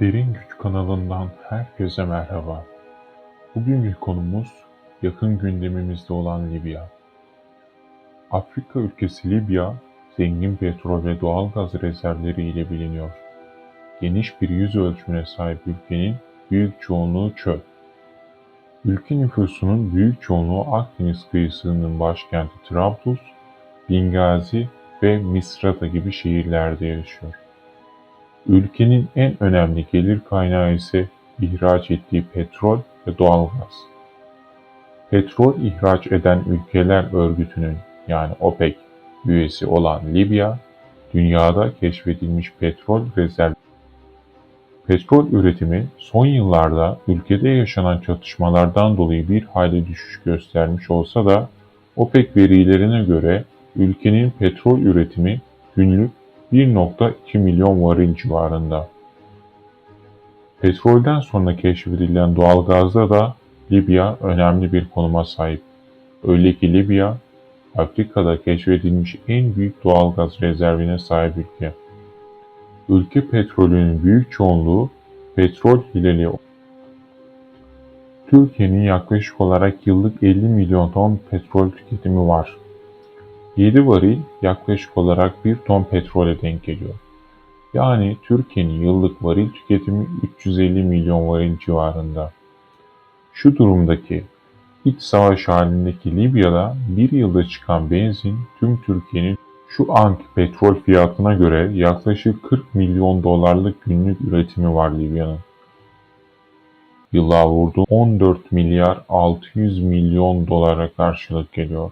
Derin Güç kanalından herkese merhaba. Bugünkü konumuz yakın gündemimizde olan Libya. Afrika ülkesi Libya, zengin petrol ve doğalgaz rezervleri ile biliniyor. Geniş bir yüz ölçümüne sahip ülkenin büyük çoğunluğu çöl. Ülke nüfusunun büyük çoğunluğu Akdeniz kıyısının başkenti Trablus, Bingazi ve Misrata gibi şehirlerde yaşıyor. Ülkenin en önemli gelir kaynağı ise ihraç ettiği petrol ve doğalgaz. Petrol ihraç eden ülkeler örgütünün yani OPEC üyesi olan Libya, dünyada keşfedilmiş petrol rezerv Petrol üretimi son yıllarda ülkede yaşanan çatışmalardan dolayı bir hayli düşüş göstermiş olsa da OPEC verilerine göre ülkenin petrol üretimi günlük 1.2 milyon varil civarında. Petrolden sonra keşfedilen doğalgazda da Libya önemli bir konuma sahip. Öyle ki Libya, Afrika'da keşfedilmiş en büyük doğalgaz rezervine sahip ülke. Ülke petrolünün büyük çoğunluğu petrol hileli. Türkiye'nin yaklaşık olarak yıllık 50 milyon ton petrol tüketimi var. 7 varil yaklaşık olarak 1 ton petrole denk geliyor. Yani Türkiye'nin yıllık varil tüketimi 350 milyon varil civarında. Şu durumdaki iç savaş halindeki Libya'da bir yılda çıkan benzin tüm Türkiye'nin şu anki petrol fiyatına göre yaklaşık 40 milyon dolarlık günlük üretimi var Libya'nın. Yıllığa vurduğu 14 milyar 600 milyon dolara karşılık geliyor.